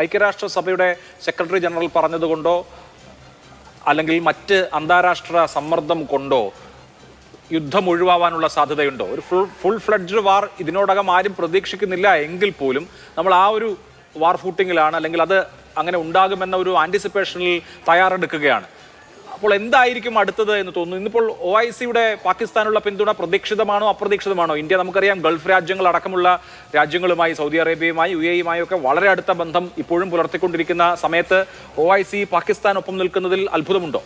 ഐക്യരാഷ്ട്രസഭയുടെ secretary general പറഞ്ഞതുകൊണ്ടോ അല്ലെങ്കിൽ മറ്റ് അന്താരാഷ്ട്ര സമ്മർദ്ദം കൊണ്ടോ യുദ്ധം ഒഴിവാവാനുള്ള സാധ്യതയുണ്ടോ? ഒരു ഫുൾ ഫുൾ ഫ്ലഡ്ജ് വാർ ഇതിനോടകം ആരും പ്രതീക്ഷിക്കുന്നില്ല എങ്കിൽ പോലും നമ്മൾ ആ ഒരു വാർ ഫൂട്ടിങ്ങിലാണ് അല്ലെങ്കിൽ അത് അങ്ങനെ ഉണ്ടാകുമെന്ന ഒരു ആന്റിസിപ്പേഷനിൽ തയ്യാറെടുക്കുകയാണ്. അപ്പോൾ എന്തായിരിക്കും അടുത്തത് എന്ന് തോന്നുന്നു. ഇന്നിപ്പോൾ ഒ ഐ സിയുടെ പാകിസ്ഥാനുള്ള പിന്തുണ പ്രതീക്ഷിതമാണോ അപ്രതീക്ഷിതമാണോ? ഇന്ത്യ നമുക്കറിയാം ഗൾഫ് രാജ്യങ്ങൾ അടക്കമുള്ള രാജ്യങ്ങളുമായി സൗദി അറേബ്യയുമായി യു എയുമായി ഒക്കെ വളരെ അടുത്ത ബന്ധം ഇപ്പോഴും പുലർത്തിക്കൊണ്ടിരിക്കുന്ന സമയത്ത് ഒ ഐ സി പാകിസ്ഥാനൊപ്പം നിൽക്കുന്നതിൽ അത്ഭുതമുണ്ടോ?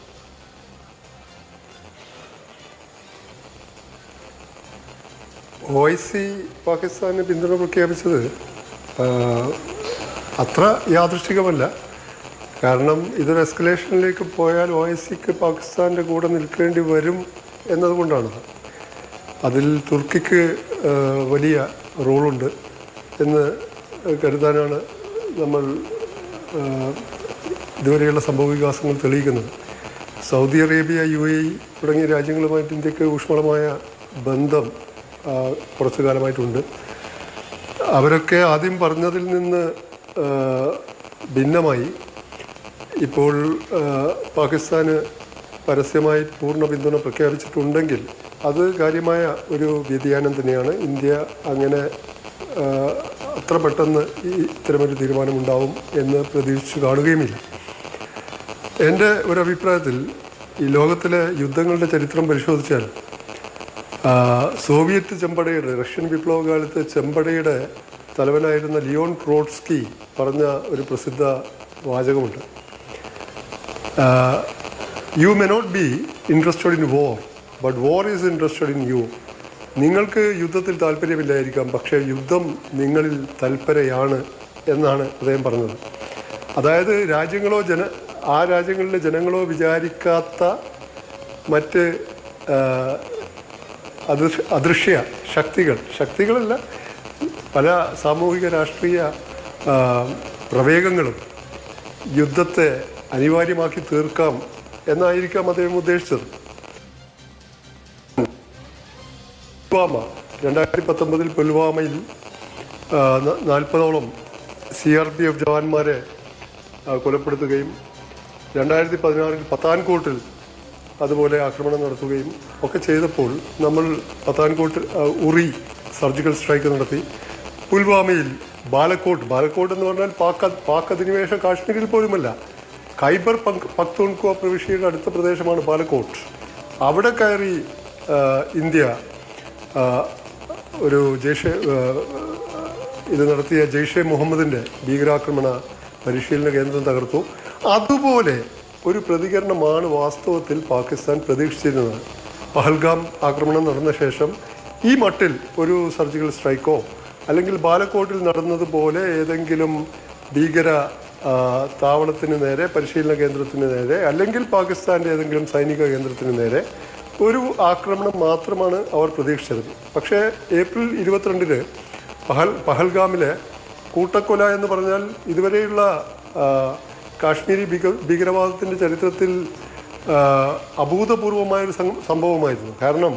ഒ ഐ സി പാകിസ്ഥാന് പിന്തുണ പ്രഖ്യാപിച്ചത് അത്ര യാദൃഷ്ടികമല്ല കാരണം ഇതൊരു എസ്കലേഷനിലേക്ക് പോയാൽ ഒ ഐ സിക്ക് പാകിസ്ഥാന്റെ കൂടെ നിൽക്കേണ്ടി വരും എന്നതുകൊണ്ടാണ്. അതിൽ തുർക്കിക്ക് വലിയ റോളുണ്ട് എന്ന് കരുതാനാണ് നമ്മൾ ഇതുവരെയുള്ള സംഭവ വികാസങ്ങൾ തെളിയിക്കുന്നത്. Saudi Arabia U A E തുടങ്ങിയ രാജ്യങ്ങളുമായിട്ട് ഇന്ത്യയ്ക്ക് ഊഷ്മളമായ ബന്ധം കുറച്ചു കാലമായിട്ടുണ്ട്. അവരൊക്കെ ആദ്യം പറഞ്ഞതിൽ നിന്ന് ഭിന്നമായി. ഇപ്പോൾ പാകിസ്ഥാന് പരസ്യമായി പൂർണ പിന്തുണ പ്രഖ്യാപിച്ചിട്ടുണ്ടെങ്കിൽ അത് കാര്യമായ ഒരു വ്യതിയാനം തന്നെയാണ്. ഇന്ത്യ അങ്ങനെ അത്ര പെട്ടെന്ന് ഈ ഇത്തരമൊരു തീരുമാനമുണ്ടാവും എന്ന് പ്രതീക്ഷിച്ചു കാണുകയുമില്ല. എന്റെ ഒരു അഭിപ്രായത്തിൽ ഈ ലോകത്തിലെ യുദ്ധങ്ങളുടെ ചരിത്രം പരിശോധിച്ചാൽ സോവിയറ്റ് ചെമ്പടയുടെ റഷ്യൻ വിപ്ലവ കാലത്ത് ചെമ്പടയുടെ തലവനായിരുന്ന ലിയോൺ ട്രോട്സ്കി പറഞ്ഞ ഒരു പ്രസിദ്ധ വാചകമുണ്ട്. You may not be interested in war but war is interested in you നിങ്ങൾക്ക് യുദ്ധത്തിൽ താല്പര്യമില്ലായിരിക്കാം പക്ഷേ യുദ്ധം നിങ്ങളിൽ തൽപരയാണ് എന്നാണ് അദ്ദേഹം പറഞ്ഞത്. അതായത് രാജ്യങ്ങളോ ജന ആ രാജ്യങ്ങളിലെ ജനങ്ങളോ വിചാരിക്കാത്ത മറ്റ് ആ, അദൃശ്യ ശക്തികൾ ശക്തികളല്ല പല സാമൂഹിക രാഷ്ട്രീയ ആ, പ്രവേഗങ്ങളും യുദ്ധത്തെ അനിവാര്യമാക്കി തീർക്കാം എന്നായിരിക്കാം അദ്ദേഹം ഉദ്ദേശിച്ചത്. പുൽവാമ രണ്ടായിരത്തി പത്തൊമ്പതിൽ പുൽവാമയിൽ നാൽപ്പതോളം സി ആർ പി എഫ് ജവാന്മാരെ കൊലപ്പെടുത്തുകയും രണ്ടായിരത്തി പതിനാറിൽ പത്താൻകോട്ടിൽ അതുപോലെ ആക്രമണം നടത്തുകയും ഒക്കെ ചെയ്തപ്പോൾ നമ്മൾ പത്താൻകോട്ട് ഉറി സർജിക്കൽ സ്ട്രൈക്ക് നടത്തി. പുൽവാമയിൽ ബാലക്കോട്ട് ബാലക്കോട്ട് എന്ന് പറഞ്ഞാൽ പാക് പാക് അധിനിവേശ കാശ്മീരിൽ പോലുമല്ല. ഖൈബർ പങ്ക് പക്തൂൺകോ പ്രവിശ്യയുടെ അടുത്ത പ്രദേശമാണ് പാലക്കോട്ട്. അവിടെ കയറി ഇന്ത്യ ഒരു ജയ്ഷെ ഇത് നടത്തിയ ജയ്ഷെ മുഹമ്മദിന്റെ ഭീകരാക്രമണ പരിശീലന കേന്ദ്രം തകർത്തു. അതുപോലെ ഒരു പ്രതികരണമാണ് വാസ്തവത്തിൽ പാകിസ്ഥാൻ പ്രതീക്ഷിച്ചിരുന്നത്. പഹൽഗാം ആക്രമണം നടന്ന ശേഷം ഈ മട്ടിൽ ഒരു സർജിക്കൽ സ്ട്രൈക്കോ അല്ലെങ്കിൽ ബാലക്കോട്ടിൽ നടന്നതുപോലെ ഏതെങ്കിലും ഭീകര താവളത്തിന് നേരെ പരിശീലന കേന്ദ്രത്തിന് നേരെ അല്ലെങ്കിൽ പാകിസ്ഥാന്റെ ഏതെങ്കിലും സൈനിക കേന്ദ്രത്തിന് നേരെ ഒരു ആക്രമണം മാത്രമാണ് അവർ പ്രതീക്ഷിച്ചത്. പക്ഷേ ഏപ്രിൽ ഇരുപത്തിരണ്ടിന് പഹൽ പഹൽഗാമിലെ കൂട്ടക്കൊല എന്ന് പറഞ്ഞാൽ ഇതുവരെയുള്ള കാശ്മീരി ഭീക ഭീകരവാദത്തിന്റെ ചരിത്രത്തിൽ അഭൂതപൂർവമായൊരു സംഭവമായിരുന്നു. കാരണം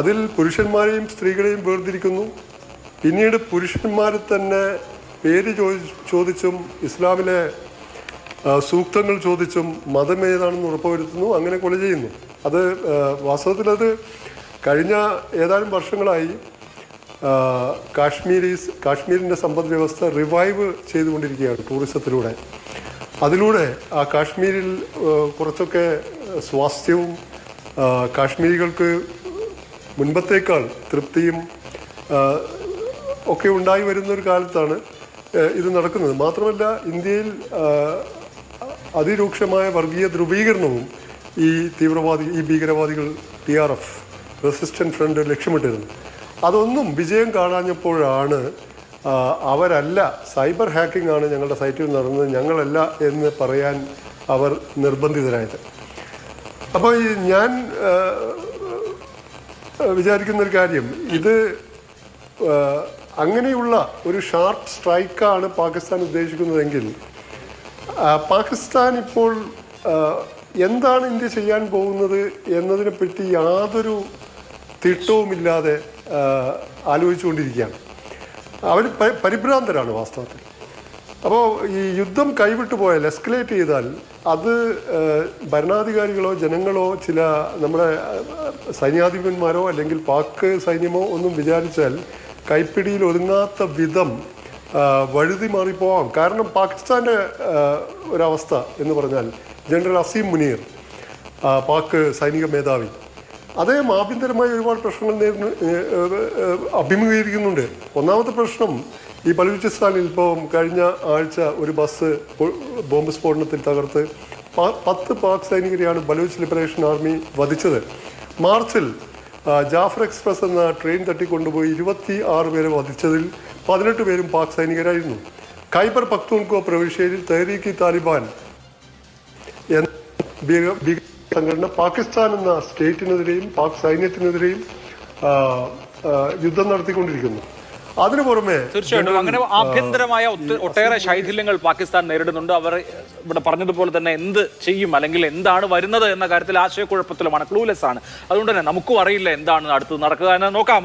അതിൽ പുരുഷന്മാരെയും സ്ത്രീകളെയും വേർതിരിക്കുന്നു. പിന്നീട് പുരുഷന്മാരെ തന്നെ പേര് ചോദി ചോദിച്ചും ഇസ്ലാമിലെ സൂക്തങ്ങൾ ചോദിച്ചും മതം ഏതാണെന്ന് ഉറപ്പുവരുത്തുന്നു അങ്ങനെ കൊല ചെയ്യുന്നു. അത് വാസ്തവത്തിൽ അത് കഴിഞ്ഞ ഏതാനും വർഷങ്ങളായി കാശ്മീരീസ് കാശ്മീരിന്റെ സമ്പദ് വ്യവസ്ഥ റിവൈവ് ചെയ്തുകൊണ്ടിരിക്കുകയാണ് ടൂറിസത്തിലൂടെ അതിലൂടെ ആ കാശ്മീരിൽ കുറച്ചൊക്കെ സ്വാസ്ഥ്യവും കാശ്മീരികൾക്ക് മുൻപത്തേക്കാൾ തൃപ്തിയും ഒക്കെ ഉണ്ടായി വരുന്ന ഒരു കാലത്താണ് ഇത് നടക്കുന്നത്. മാത്രമല്ല ഇന്ത്യയിൽ അതിരൂക്ഷമായ വർഗീയ ധ്രുവീകരണവും ഈ തീവ്രവാദി ഈ ഭീകരവാദികൾ T R F resistant front ലക്ഷ്യമിട്ടിരുന്നു. അതൊന്നും വിജയം കാണാഞ്ഞപ്പോഴാണ് അവരല്ല സൈബർ ഹാക്കിംഗ് ആണ് ഞങ്ങളുടെ സൈറ്റിൽ നടന്നത് ഞങ്ങളല്ല എന്ന് പറയാൻ അവർ നിർബന്ധിതരായത്. അപ്പോൾ ഈ ഞാൻ വിചാരിക്കുന്നൊരു കാര്യം ഇത് അങ്ങനെയുള്ള ഒരു ഷാർപ്പ് സ്ട്രൈക്കാണ് പാകിസ്ഥാൻ ഉദ്ദേശിക്കുന്നതെങ്കിൽ പാകിസ്ഥാൻ ഇപ്പോൾ എന്താണ് ഇന്ത്യ ചെയ്യാൻ പോകുന്നത് എന്നതിനെ പറ്റി യാതൊരു തിട്ടവുമില്ലാതെ ആലോചിച്ചുകൊണ്ടിരിക്കുകയാണ്. അവർ പരിഭ്രാന്തരാണ് വാസ്തവത്തിൽ. അപ്പോൾ ഈ യുദ്ധം കൈവിട്ടു പോയാൽ എസ്കലേറ്റ് ചെയ്താൽ അത് ഭരണാധികാരികളോ ജനങ്ങളോ ചില നമ്മുടെ സൈന്യാധിപന്മാരോ അല്ലെങ്കിൽ പാക് സൈന്യമോ ഒന്നും വിചാരിച്ചാൽ കൈപ്പിടിയിൽ ഒതുങ്ങാത്ത വിധം വഴുതി മാറിപ്പോവാം. കാരണം പാകിസ്ഥാന്റെ ഒരവസ്ഥ എന്ന് പറഞ്ഞാൽ ജനറൽ അസീം മുനീർ പാക് സൈനിക മേധാവി. അദ്ദേഹം ആഭ്യന്തരമായി ഒരുപാട് പ്രശ്നങ്ങൾ നേരിടുന്നു അഭിമുഖീകരിക്കുന്നുണ്ട്. ഒന്നാമത്തെ പ്രശ്നം ഈ ബലൂചിസ്ഥാനിൽ ഇപ്പോൾ കഴിഞ്ഞ ആഴ്ച ഒരു ബസ് ബോംബ് സ്ഫോടനത്തിൽ തകർത്ത് പത്ത് പാക് സൈനികരെയാണ് ബലൂച്ച് ലിബറേഷൻ ആർമി വധിച്ചത്. മാർച്ചിൽ ജാഫർ എക്സ്പ്രസ് എന്ന ട്രെയിൻ തട്ടിക്കൊണ്ടുപോയി ഇരുപത്തി ആറ് പേരെ വധിച്ചതിൽ പതിനെട്ട് പേരും പാക് സൈനികരായിരുന്നു. ഖൈബർ പക്തൂൺകോ പ്രവിശ്യയിൽ തെഹരീക്ക് താലിബാൻ എന്ന സംഘടന പാകിസ്ഥാൻ എന്ന സ്റ്റേറ്റിനെതിരെയും പാക് സൈന്യത്തിനെതിരെയും യുദ്ധം നടത്തിക്കൊണ്ടിരിക്കുന്നു. അതിനു പുറമെ തീർച്ചയായിട്ടും. അങ്ങനെ ആഭ്യന്തരമായ ഒട്ടേറെ ശൈഥില്യങ്ങൾ പാകിസ്ഥാൻ നേരിടുന്നുണ്ട്. അവർ ഇവിടെ പറഞ്ഞതുപോലെ തന്നെ എന്ത് ചെയ്യും അല്ലെങ്കിൽ എന്താണ് വരുന്നത് എന്ന കാര്യത്തിൽ ആശയക്കുഴപ്പത്തിലുമാണ് ക്ലൂലെസ് ആണ്. അതുകൊണ്ട് തന്നെ നമുക്കും അറിയില്ല എന്താണ് അടുത്ത് നടക്കുക എന്ന് നോക്കാം.